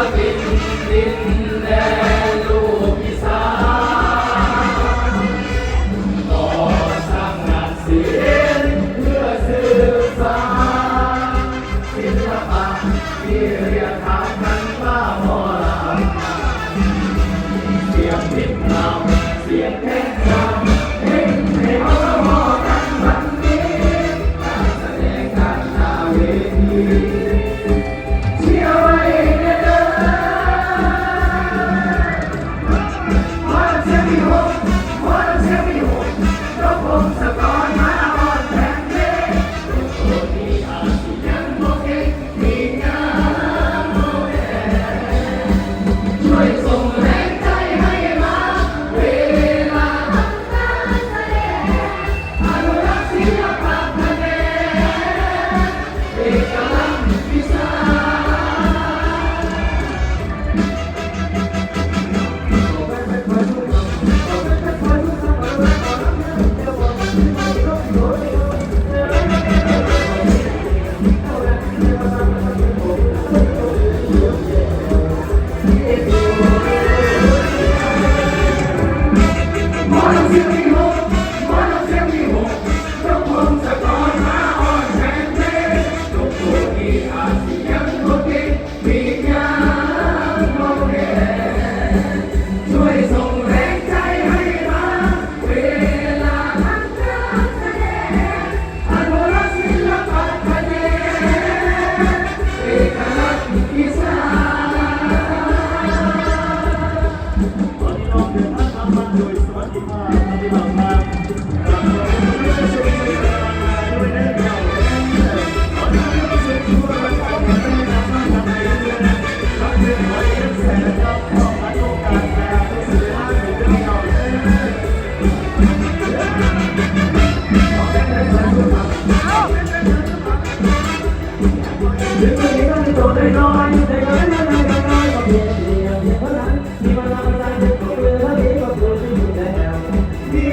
da benimle Okay.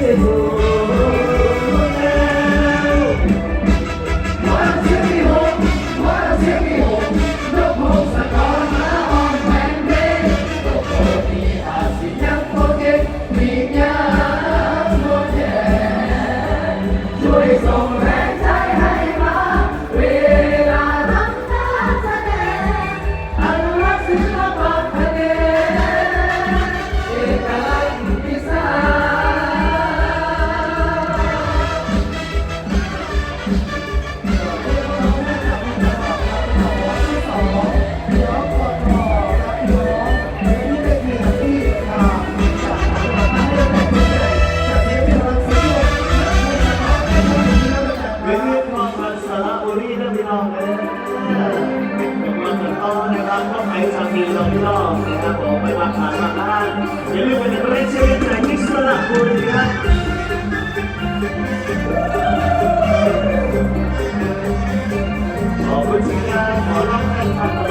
Thank you. นอกเลยมาถึงตองนะครับก็ไปทางดีตอนที่รอบนะครับผมไปวางานมาบ้นอย่าลืมไปเล่นเชียร์ในมิสระลบุรีครับขอบคุณที่รับกา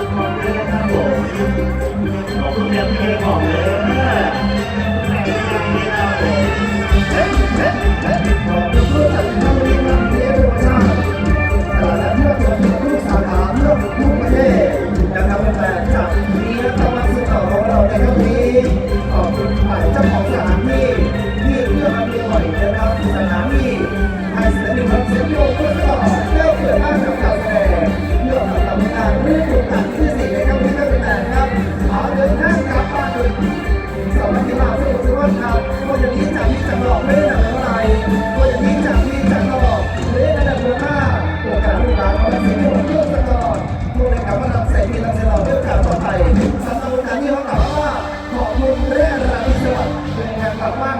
สองนักกีฬาซึ่งผมคิดว่าครับควรจะที่จะที่จะหลอกไม่ได้แบบอะไรควรจะที่จะที่จะหลอกไม่ได้แบบเมื่อค่าโอกาสลูกหลานของนักเตะที่เลือกตลอดดูนะครับว่านักเตะที่นักเตะเรเลือกกาต่อไปสำหรับการที่เขากล่าวว่าขอบคุณเรื่ราวที่สวัสดเป็นงานกลับบ้า